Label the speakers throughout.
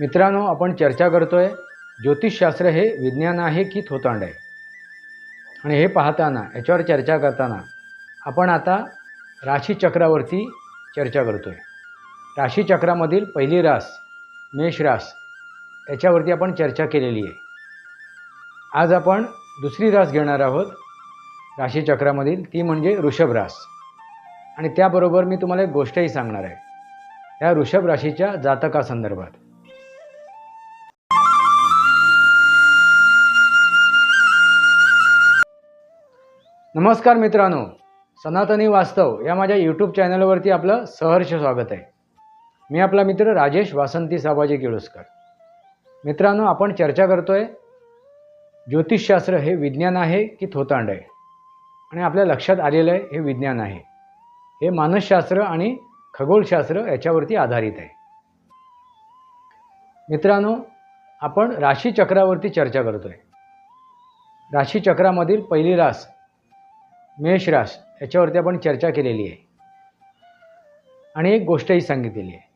Speaker 1: मित्रांनो आपण चर्चा करतोय ज्योतिषशास्त्र हे विज्ञान आहे की थोतांड आहे? आणि हे पाहताना याच्यावर चर्चा करताना आपण आता राशीचक्रावरती चर्चा करतोय. राशीचक्रामधील पहिली रास मेष रास याच्यावरती आपण चर्चा केलेली आहे. आज आपण दुसरी रास घेणार आहोत राशीचक्रामधील ती म्हणजे ऋषभ रास. आणि त्याबरोबर मी तुम्हाला एक गोष्टही सांगणार आहे. या ऋषभ राशीच्या जातकासंदर्भात. नमस्कार मित्रांनो सनातनी वास्तव या माझ्या यूट्यूब चॅनलवरती आपलं सहर्ष स्वागत आहे. मी आपला मित्र राजेश वासंती साबाजी किळुसकर. मित्रांनो आपण चर्चा करतोय ज्योतिषशास्त्र हे विज्ञान आहे की थोतांड आहे? आणि आपल्या लक्षात आलेलं आहे हे विज्ञान आहे. हे मानसशास्त्र आणि खगोलशास्त्र याच्यावरती आधारित आहे. मित्रांनो आपण राशीचक्रावरती चर्चा करतोय. राशीचक्रामधील पहिली रास मेष रास याच्यावरती आपण चर्चा केलेली आहे. आणि एक गोष्टही सांगितलेली आहे.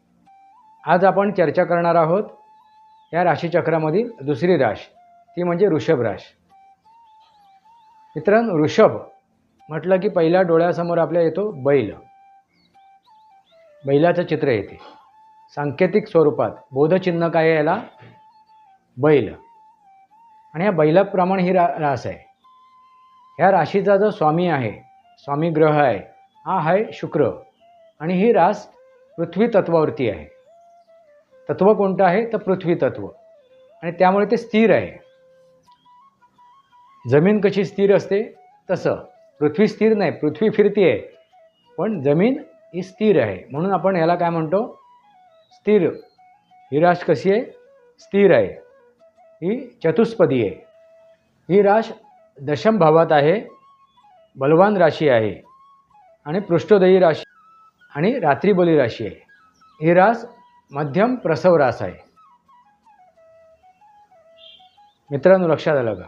Speaker 1: आज आपण चर्चा करणार आहोत या राशीचक्रामधील दुसरी राश ती म्हणजे ऋषभ राश. मित्रांनो ऋषभ म्हटलं की पहिल्या डोळ्यासमोर आपल्या येतो बैल. बैलाचं चित्र येते. सांकेतिक स्वरूपात बोधचिन्ह काय याला? बैल. आणि या बैलाप्रमाणे ही रा रास आहे. ह्या राशीचा जो स्वामी आहे स्वामी ग्रह आहे हा आहे शुक्र. आणि ही रास पृथ्वी तत्वावरती आहे. तत्व कोणतं आहे? तर पृथ्वी तत्व. आणि त्यामुळे ते स्थिर आहे. जमीन कशी स्थिर असते? तसं. पृथ्वी स्थिर नाही पृथ्वी फिरती आहे. पण जमीन ही स्थिर आहे. म्हणून आपण याला काय म्हणतो? स्थिर. ही राश कशी आहे? स्थिर आहे. ही चतुष्पदी आहे. ही राश दशम भावात आहे बलवान राशी आहे आणि पृष्ठोदयी राशी आणि रात्रीबली राशी आहे. ही रास मध्यम प्रसव रास आहे. मित्रांनो लक्षात आलं का?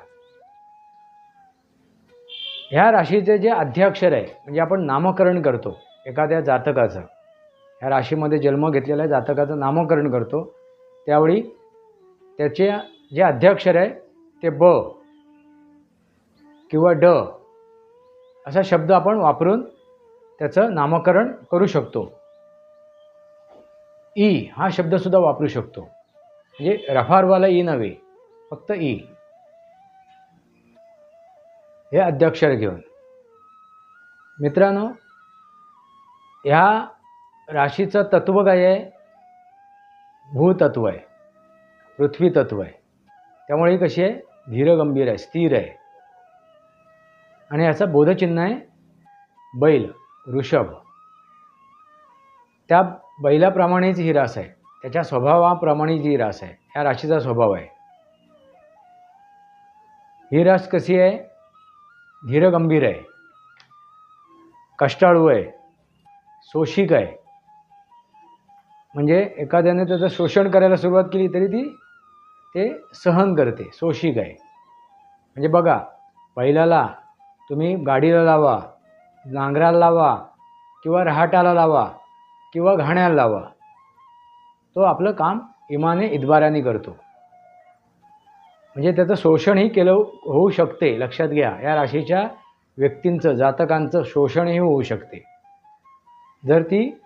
Speaker 1: ह्या राशीचे जे अध्याक्षर आहे म्हणजे आपण नामकरण करतो एखाद्या जातकाचं. ह्या राशीमध्ये जन्म घेतलेल्या जातकाचं नामकरण करतो. त्यावेळी त्याचे जे अध्याक्षर आहे ते ब किंवा ड असा शब्द आपण वापरून त्याचं नामकरण करू शकतो. ई हा शब्दसुद्धा वापरू शकतो. म्हणजे रफारवाला ई नव्हे फक्त ई. हे अध्यक्षर घेऊन. मित्रांनो ह्या राशीचं तत्व काय आहे? भूतत्व आहे पृथ्वी तत्व आहे. त्यामुळे कशी आहे? धीरगंभीर आहे स्थिर आहे. आणि याचं बोधचिन्ह आहे बैल ऋषभ. त्या बैलाप्रमाणेच ही रास आहे. त्याच्या स्वभावाप्रमाणे जी रास आहे ह्या राशीचा स्वभाव आहे. ही रास कशी आहे? धीरगंभीर आहे. कष्टाळू आहे. शोषिक आहे. म्हणजे एखाद्याने त्याचं शोषण करायला सुरुवात केली तरी ती ते सहन करते शोषिक आहे. म्हणजे बघा बैलाला तुम्ही गाडीला लावा नांगराला लावा किंवा रहाटाला लावा किंवा घाण्याला लावा. तो आपलं काम इमाने इतबाराने करतो. म्हणजे त्याचं शोषणही केलं होऊ शकते लक्षात घ्या. या राशीच्या व्यक्तींचं जातकांचं शोषणही होऊ शकते. जर ती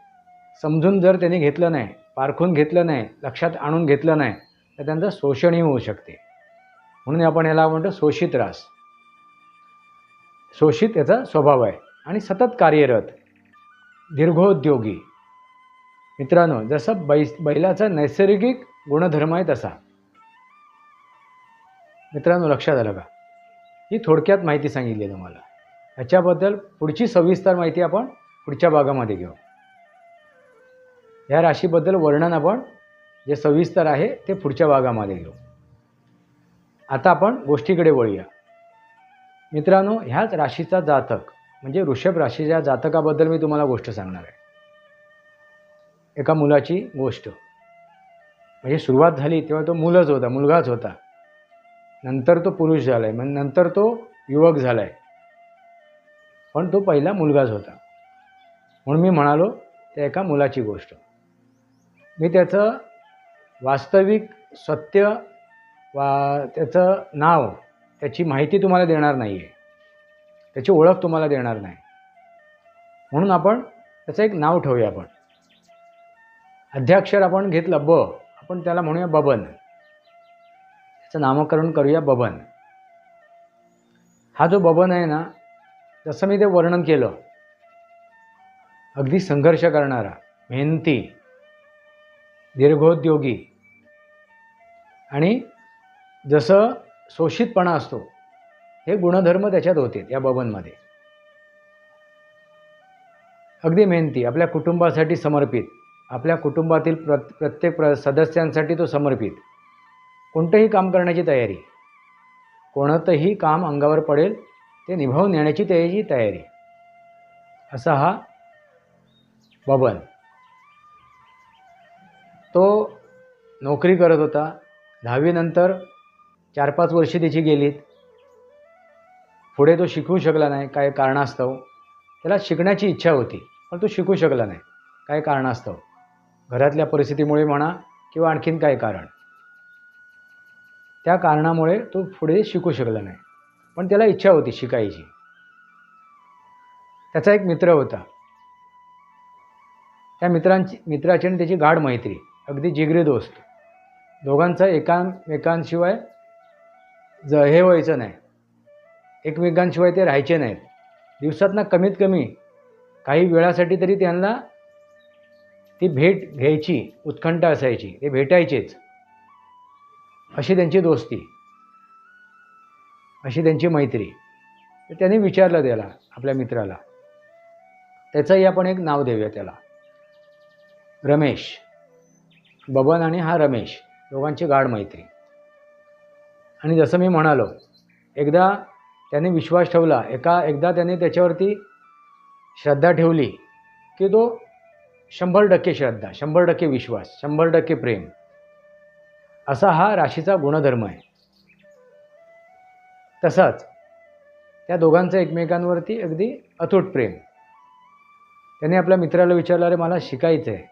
Speaker 1: समजून जर त्यांनी घेतलं नाही पारखून घेतलं नाही लक्षात आणून घेतलं नाही तर त्यांचं शोषणही होऊ शकते. म्हणून आपण याला म्हणतो शोषित रास. शोषित याचा स्वभाव आहे. आणि सतत कार्यरत दीर्घोद्योगी. मित्रांनो जसं बै बैलाचा नैसर्गिक गुणधर्म आहे तसा. मित्रांनो लक्षात आलं का? ही थोडक्यात माहिती सांगितली तुम्हाला. ह्याच्याबद्दल पुढची सविस्तर माहिती आपण पुढच्या भागामध्ये घेऊ. ह्या राशीबद्दल वर्णन आपण जे सविस्तर आहे ते पुढच्या भागामध्ये घेऊ. आता आपण गोष्टीकडे वळूया. मित्रांनो ह्याच राशीचा जातक म्हणजे वृषभ राशीच्या जातकाबद्दल मी तुम्हाला गोष्ट सांगणार आहे. एका मुलाची गोष्ट. म्हणजे सुरुवात झाली तेव्हा तो मुलंच होता मुलगाच होता. नंतर तो पुरुष झाला आहे मग नंतर तो युवक झाला आहे पण तो पहिला मुलगाच होता. म्हणून मी म्हणालो त्या एका मुलाची गोष्ट. मी त्याचं वास्तविक सत्य वा त्याचं नाव त्याची माहिती तुम्हाला देणार नाही आहे त्याची ओळख तुम्हाला देणार नाही. म्हणून आपण त्याचं एक नाव ठेवूया आपण. अध्याक्षर आपण घेतलं ब. आपण त्याला म्हणूया बबन. त्याचं नामकरण करूया बबन. हा जो बबन आहे ना जसं मी ते वर्णन केलं अगदी संघर्ष करणारा मेहनती दीर्घोद्योगी आणि जसं शोषितपणा असतो. हे गुणधर्म त्याच्यात होते या बबनमध्ये अगदी मेहनती आपल्या कुटुंबासाठी समर्पित. आपल्या कुटुंबातील प्र प्रत्येक प्र सदस्यांसाठी तो समर्पित. कोणतंही काम करण्याची तयारी. कोणतंही काम अंगावर पडेल ते निभावून नेण्याची त्याची तयारी. असा हा बबन. तो नोकरी करत होता. दहावीनंतर चार पाच वर्षे त्याची गेलीत. पुढे तो शिकू शकला नाही काय कारणास्तव. त्याला शिकण्याची इच्छा होती पण तो शिकू शकला नाही. काय कारणास्तव? घरातल्या परिस्थितीमुळे म्हणा किंवा आणखीन काय कारण? त्या कारणामुळे तो पुढे शिकू शकला नाही पण त्याला इच्छा होती शिकायची. त्याचा एक मित्र होता. त्या मित्रांची मित्राची आणि त्याची गाढ मैत्री अगदी जिगरी दोस्त. दोघांचं एकामेकांशिवाय ज हे व्हायचं नाही. एकमेकांशिवाय ते राहायचे नाहीत. दिवसातनं कमीत कमी काही वेळासाठी तरी त्यांना ती भेट घ्यायची उत्कंठ असायची ते भेटायचेच. अशी त्यांची दोस्ती. अशी त्यांची मैत्री. तर त्यांनी विचारलं त्याला आपल्या मित्राला. त्याचंही आपण एक नाव देऊया त्याला. रमेश. बबन आणि हा रमेश दोघांची गाढ मैत्री. आणि जसं मी म्हणालो एकदा त्याने विश्वास ठेवला एका एकदा त्याने त्याच्यावरती श्रद्धा ठेवली की तो शंभर टक्के श्रद्धा शंभर टक्के विश्वास शंभर टक्के प्रेम असा हा राशीचा गुणधर्म आहे. तसाच त्या दोघांचं एकमेकांवरती अगदी अतूट प्रेम. त्याने आपल्या मित्राला विचारलं अरे मला शिकायचं आहे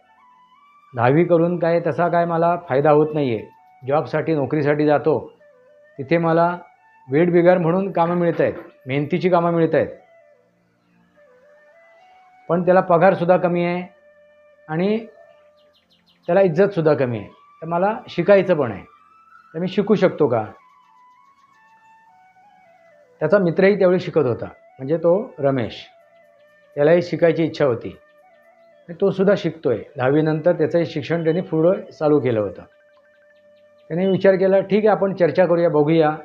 Speaker 1: दहावी करून काय तसा काय मला फायदा होत नाही आहे जॉबसाठी नोकरीसाठी जातो. तिथे मला वेट बिगार म्हणून कामं मिळत आहेत मेहनतीची कामं मिळत आहेत पण त्याला पगारसुद्धा कमी आहे आणि त्याला इज्जतसुद्धा कमी आहे. तर मला शिकायचं पण आहे. तर मी शिकू शकतो का? त्याचा मित्रही त्यावेळी शिकत होता म्हणजे तो रमेश. त्यालाही शिकायची इच्छा होती. आणि तो सुद्धा शिकतोय. दहावीनंतर त्याचंही शिक्षण त्यांनी पुढं चालू केलं होतं. त्याने विचार केला ठीक आहे आपण चर्चा करूया बघूया.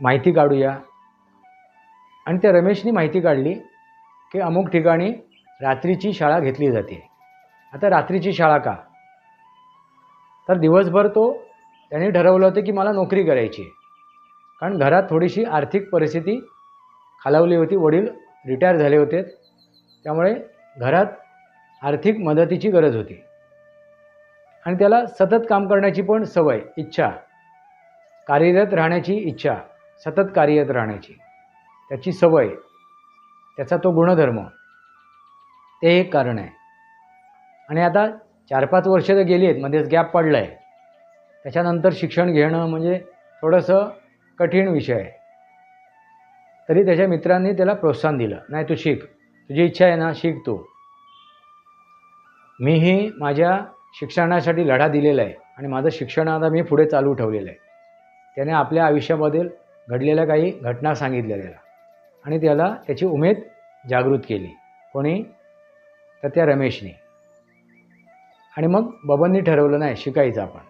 Speaker 1: माहिती काढूया. आणि त्या रमेशनी माहिती काढली की अमुक ठिकाणी रात्रीची शाळा घेतली जाते. आता रात्रीची शाळा का? तर दिवसभर तो त्याने ठरवलं होतं की मला नोकरी करायची कारण घरात थोडीशी आर्थिक परिस्थिती खालावली होती वडील रिटायर झाले होते. त्यामुळे घरात आर्थिक मदतीची गरज होती. आणि त्याला सतत काम करण्याची पण सवय इच्छा. कार्यरत राहण्याची इच्छा सतत कार्यरत राहण्याची. त्याची सवय त्याचा तो गुणधर्म. ते एक कारण आहे. आणि आता चार पाच वर्ष तर गेली आहेत मध्येच गॅप पडला आहे त्याच्यानंतर शिक्षण घेणं म्हणजे थोडंसं कठीण विषय आहे. तरी त्याच्या मित्रांनी त्याला प्रोत्साहन दिलं. नाही तू शिक. तुझी इच्छा आहे ना शिक तू. मीही माझ्या शिक्षणासाठी लढा दिलेला आहे आणि माझं शिक्षण आता मी पुढे चालू ठेवलेलं आहे. त्याने आपल्या आयुष्यामधील घडलेल्या काही घटना सांगितल्या त्याला आणि त्याला त्याची उमेद जागृत केली. कोणी? तर त्या रमेशने. आणि मग बबननी ठरवलं नाही शिकायचं आपण.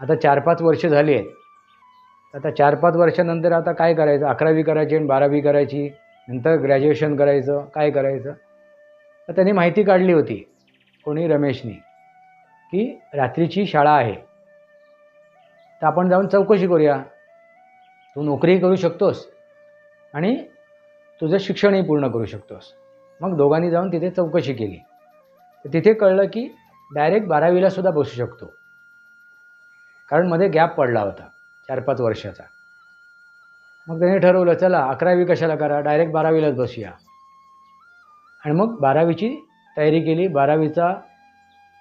Speaker 1: आता चार पाच वर्ष झाली आहेत. आता चार पाच वर्षानंतर आता काय करायचं? अकरावी करायची आणि बारावी करायची? नंतर ग्रॅज्युएशन करायचं? काय करायचं? तर त्यांनी माहिती काढली होती. कोणी? रमेशनी. की रात्रीची शाळा आहे. तर आपण जाऊन चौकशी करूया. तू नोकरीही करू शकतोस आणि तुझं शिक्षणही पूर्ण करू शकतोस. मग दोघांनी जाऊन तिथे चौकशी केली. तर तिथे कळलं की डायरेक्ट बारावीला सुद्धा बसू शकतो. कारण मध्ये गॅप पडला होता चार पाच वर्षाचा. मग त्याने ठरवलं चला अकरावी कशाला करा? डायरेक्ट बारावीलाच बसूया. आणि मग बारावीची तयारी केली. बारावीचा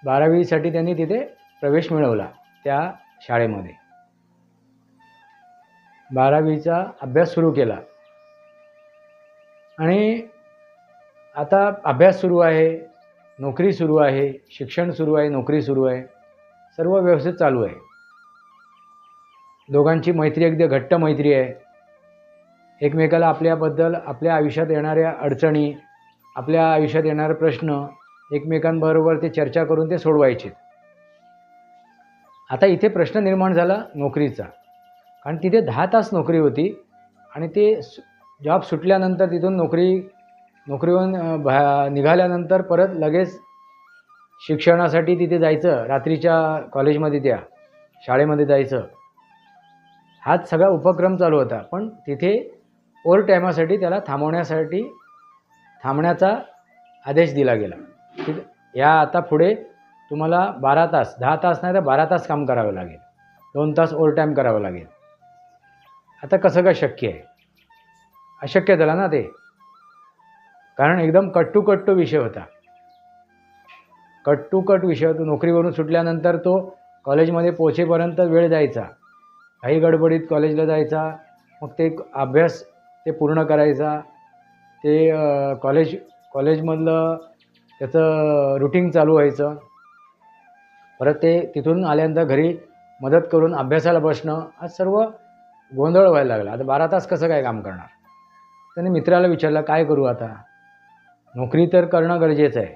Speaker 1: बारावीसाठी त्यांनी तिथे प्रवेश मिळवला त्या शाळेमध्ये. बारावीचा अभ्यास सुरू केला. आणि आता अभ्यास सुरू आहे नोकरी सुरू आहे शिक्षण सुरू आहे नोकरी सुरू आहे सर्व व्यवस्थित चालू आहे. दोघांची मैत्री अगदी घट्ट मैत्री आहे. एकमेकाला आपल्याबद्दल आपल्या आयुष्यात येणाऱ्या अडचणी आपल्या आयुष्यात येणारे प्रश्न एकमेकांबरोबर ते चर्चा करून ते सोडवायचे. आता इथे प्रश्न निर्माण झाला नोकरीचा. कारण तिथे दहा तास नोकरी होती आणि ते जॉब सुटल्यानंतर तिथून नोकरी नोकरीवरून भा निघाल्यानंतर परत लगेच शिक्षणासाठी तिथे जायचं. रात्रीच्या कॉलेजमध्ये त्या शाळेमध्ये जायचं. हाच सगळा उपक्रम चालू होता. पण तिथे ओव्हर टायमासाठी त्याला थांबवण्यासाठी थांबण्याचा आदेश दिला गेला. की या आता पुढे तुम्हाला बारा तास दहा तास नाही तर बारा तास काम करावं लागेल. दोन तास ओव्हर टाईम करावं लागेल. आता कसं काय शक्य आहे? अशक्य झालं ना ते. कारण एकदम कट टू कट विषय होता. कट टू कट विषय होता. नोकरीवरून सुटल्यानंतर तो कॉलेजमध्ये पोचेपर्यंत वेळ जायचा काही गडबडीत कॉलेजला जायचा. मग ते अभ्यास ते पूर्ण करायचा. ते कॉलेज कॉलेजमधलं त्याचं रुटीन चालू व्हायचं. परत ते तिथून आल्यानंतर घरी मदत करून अभ्यासाला बसणं हा सर्व गोंधळ व्हायला लागला. आता बारा तास कसं काय काम करणार? त्याने मित्राला विचारलं काय करू आता? नोकरी तर करणं गरजेचं आहे.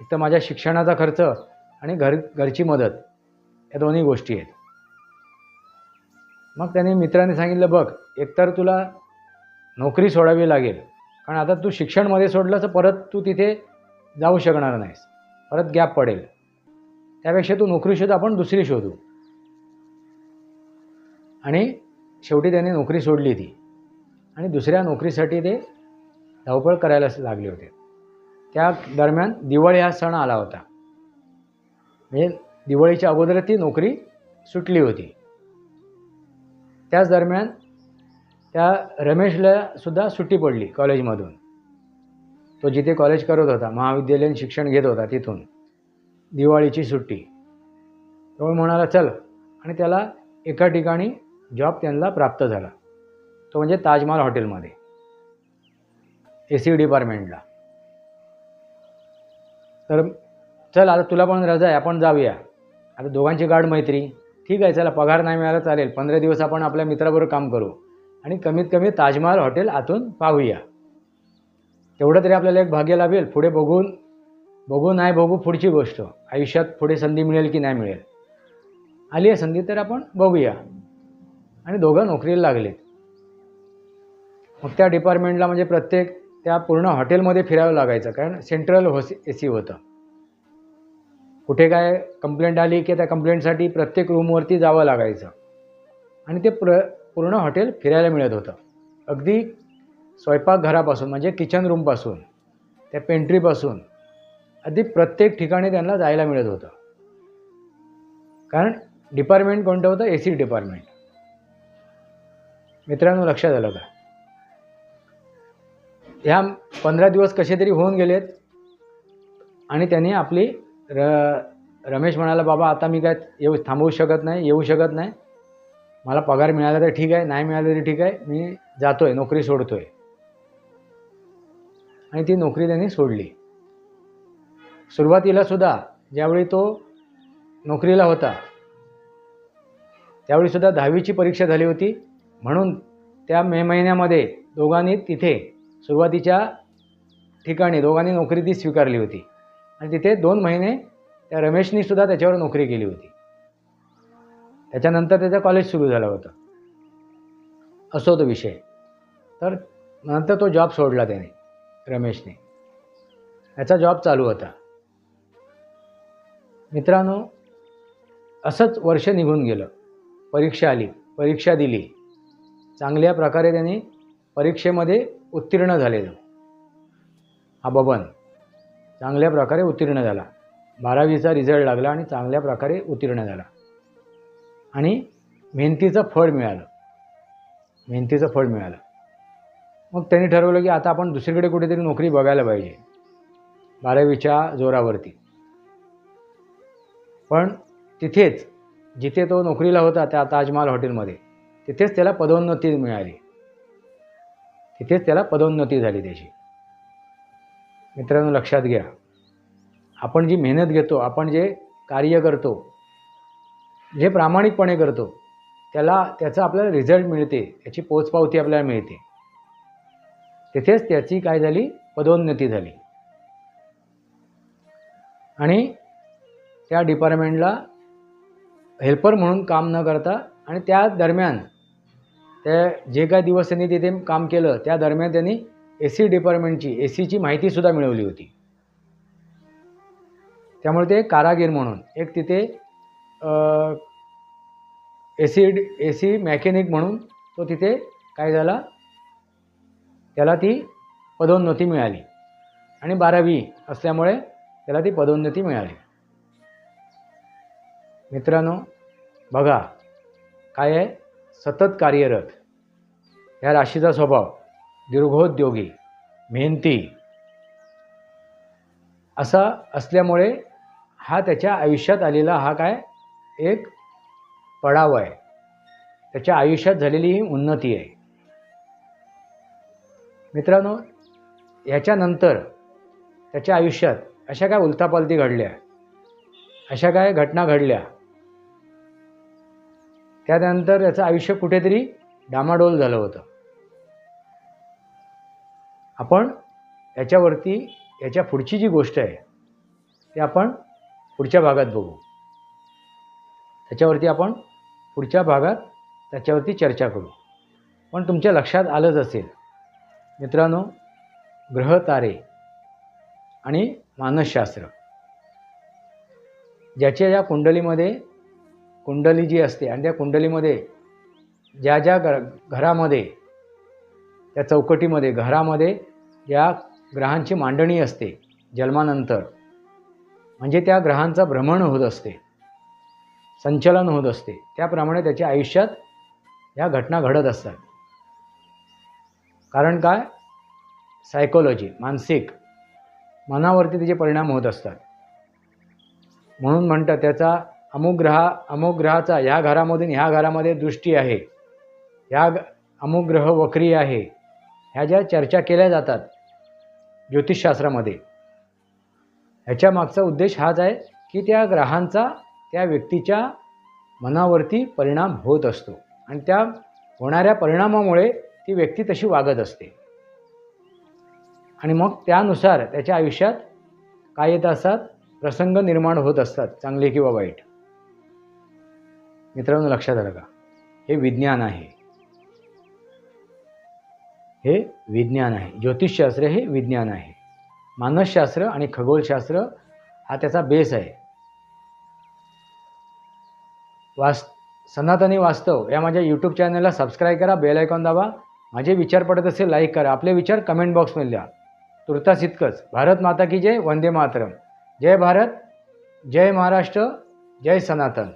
Speaker 1: एक तर माझ्या शिक्षणाचा खर्च आणि घर घरची मदत या दोन्ही गोष्टी आहेत. मग त्याने मित्राने सांगितलं बघ एकतर तुला नोकरी सोडावी लागेल. कारण आता तू शिक्षणमध्ये सोडलं तर परत तू तिथे जाऊ शकणार नाहीस. परत गॅप पडेल. त्यापेक्षा तू नोकरी शोध आपण दुसरी शोधू. आणि शेवटी त्याने नोकरी सोडली ती. आणि दुसऱ्या नोकरीसाठी ते धावपळ करायला लागले होते. त्या दरम्यान दिवाळी हा सण आला होता. म्हणजे दिवाळीच्या अगोदर ती नोकरी सुटली होती. त्याच दरम्यान त्या रमेशला सुद्धा सुट्टी पडली कॉलेजमधून. तो जिथे कॉलेज करत होता महाविद्यालयीन शिक्षण घेत होता तिथून. दिवाळीची सुट्टी. तो म्हणाला चल. आणि त्याला एका ठिकाणी जॉब त्यांना प्राप्त झाला. तो म्हणजे ताजमहाल हॉटेलमध्ये. ए सी डिपार्टमेंटला तर चल आता तुला पण रजा आहे आपण जाऊया. आता दोघांची गाढ मैत्री. ठीक आहे चला पगार नाही मिळाला चालेल. पंधरा दिवस आपण आपल्या मित्राबरोबर काम करू. आणि कमीत कमी ताजमहाल हॉटेल आतून पाहूया. तेवढं तरी आपल्याला एक भाग्य लाभेल. पुढे बघून बघू नाही बघू पुढची गोष्ट. आयुष्यात पुढे संधी मिळेल की नाही मिळेल. आली आहे संधी तर आपण बघूया. आणि दोघं नोकरीला लागलेत. मग त्या डिपार्टमेंटला म्हणजे प्रत्येक त्या पूर्ण हॉटेलमध्ये फिरावं लागायचं. कारण सेंट्रल होस ए सी होतं. कुठे काय कंप्लेंट आली की त्या कंप्लेंटसाठी प्रत्येक रूमवरती जावं लागायचं. आणि ते प्र पूर्ण हॉटेल फिरायला मिळत होतं. अगदी स्वयंपाकघरापासून म्हणजे किचन रूमपासून त्या पेंट्रीपासून अगदी प्रत्येक ठिकाणी त्यांना जायला मिळत होतं. कारण डिपार्टमेंट कोणतं होतं? ए सी डिपार्टमेंट मित्रांनो लक्षात आलं का? ह्या पंधरा दिवस कसे तरी होऊन गेलेत आणि त्यांनी आपली र रमेश म्हणाला बाबा आता मी काय येऊ थांबवू शकत नाही येऊ शकत नाही. मला पगार मिळाला तर ठीक आहे नाही मिळाला तरी ठीक आहे. मी जातो आहे नोकरी सोडतो आहे आणि ती नोकरी त्यांनी सोडली. सुरुवातीला सुद्धा ज्यावेळी तो नोकरीला होता त्यावेळी सुद्धा दहावीची परीक्षा झाली होती. म्हणून त्या मे महिन्यामध्ये दोघांनी तिथे सुरुवातीच्या ठिकाणी दोघांनी नोकरी ती स्वीकारली होती. आणि तिथे दोन महिने त्या रमेशनी सुद्धा त्याच्यावर नोकरी केली होती. त्याच्यानंतर त्याचं कॉलेज सुरू झालं होतं. असं तो विषय. तर नंतर तो जॉब सोडला त्याने. रमेशने. याचा जॉब चालू होता. मित्रांनो असंच वर्ष निघून गेलं. परीक्षा आली परीक्षा दिली. चांगल्या प्रकारे त्यांनी परीक्षेमध्ये उत्तीर्ण झालेलं. हा बबन चांगल्या प्रकारे उत्तीर्ण झाला. बारावीचा रिझल्ट लागला आणि चांगल्या प्रकारे उत्तीर्ण झाला. आणि मेहनतीचं फळ मिळालं. मेहनतीचं फळ मिळालं. मग त्यांनी ठरवलं की आता आपण दुसरीकडे कुठेतरी नोकरी बघायला पाहिजे. बारावीच्या जोरावरती. पण तिथेच जिथे तो नोकरीला होता त्या ताजमहाल हॉटेलमध्ये तिथेच त्याला पदोन्नती मिळाली. तिथेच त्याला पदोन्नती झाली त्याची. मित्रांनो लक्षात घ्या. आपण जी मेहनत घेतो आपण जे कार्य करतो जे प्रामाणिकपणे करतो त्याला त्याचा आपल्याला रिझल्ट मिळते त्याची पोचपावती आपल्याला मिळते. तिथेच त्याची काय झाली? पदोन्नती झाली. आणि त्या डिपार्टमेंटला हेल्पर म्हणून काम न करता आणि त्या दरम्यान त्या जे काय दिवस त्यांनी तिथे काम केलं त्या दरम्यान त्यांनी ए सी डिपार्टमेंटची ए सीची माहितीसुद्धा मिळवली होती. त्यामुळे ते कारागीर म्हणून एक तिथे A C A C mechanic म्हणून तो तिथे काय झाला? त्याला ती पदोन्नती मिळाली. आणि बारावी असल्यामुळे त्याला ती पदोन्नती मिळाली. मित्रांनो बघा काय आहे? सतत कार्यरत. या राशीचा स्वभाव दीर्घोद्योगी मेहनती. असा असल्यामुळे हा त्याच्या आयुष्यात आलेला हा काय? एक पडाव आहे. त्याच्या आयुष्यात झालेली ही उन्नती आहे. मित्रांनो ह्याच्यानंतर त्याच्या आयुष्यात अशा काय उलथापालथी घडल्या अशा काय घटना घडल्या त्यानंतर याचं आयुष्य कुठेतरी डामाडोल झालं होतं. आपण याच्यावरती याच्या पुढची जी गोष्ट आहे ती आपण पुढच्या भागात बघू. त्याच्यावरती आपण पुढच्या भागात त्याच्यावरती चर्चा करू. पण तुमच्या लक्षात आलंच असेल मित्रांनो ग्रहतारे आणि मानसशास्त्र. ज्याच्या ज्या कुंडलीमध्ये कुंडली जी असते आणि त्या कुंडलीमध्ये ज्या ज्या घर घरामध्ये त्या चौकटीमध्ये घरामध्ये ज्या ग्रहांची मांडणी असते जन्मानंतर म्हणजे त्या ग्रहांचं भ्रमण होत असते संचलन होत असते त्याप्रमाणे त्याच्या आयुष्यात ह्या घटना घडत असतात. कारण काय? सायकोलॉजी मानसिक. मनावरती त्याचे परिणाम होत असतात. म्हणून म्हणतात त्याचा अमुक ग्रहा अमुक ग्रहाचा ह्या घरामधून ह्या घरामध्ये दृष्टी आहे. ह्या अमुक ग्रह वक्री आहे. ह्या ज्या चर्चा केल्या जातात ज्योतिषशास्त्रामध्ये ह्याच्या मागचा उद्देश हाच आहे की त्या ग्रहांचा त्या व्यक्तीच्या मनावरती परिणाम होत असतो. आणि त्या होणाऱ्या परिणामामुळे ती व्यक्ती तशी वागत असते. आणि मग त्यानुसार त्याच्या आयुष्यात काय येत असतात प्रसंग निर्माण होत असतात चांगले किंवा वाईट. मित्रांनो लक्षात आलं का? हे विज्ञान आहे. हे विज्ञान आहे. ज्योतिषशास्त्र हे विज्ञान आहे. मानसशास्त्र आणि खगोलशास्त्र हा त्याचा बेस आहे. वास सनातनी वास्तव या माझ्या यूट्यूब चॅनलला सबस्क्राईब करा बेल आयकॉन दाबा माझे विचार पडत असेल लाईक करा. आपले विचार कमेंट बॉक्समध्ये द्या तुर्तास इतकंच. भारत माता की जय वंदे मातरम. जय भारत जय महाराष्ट्र जय सनातन.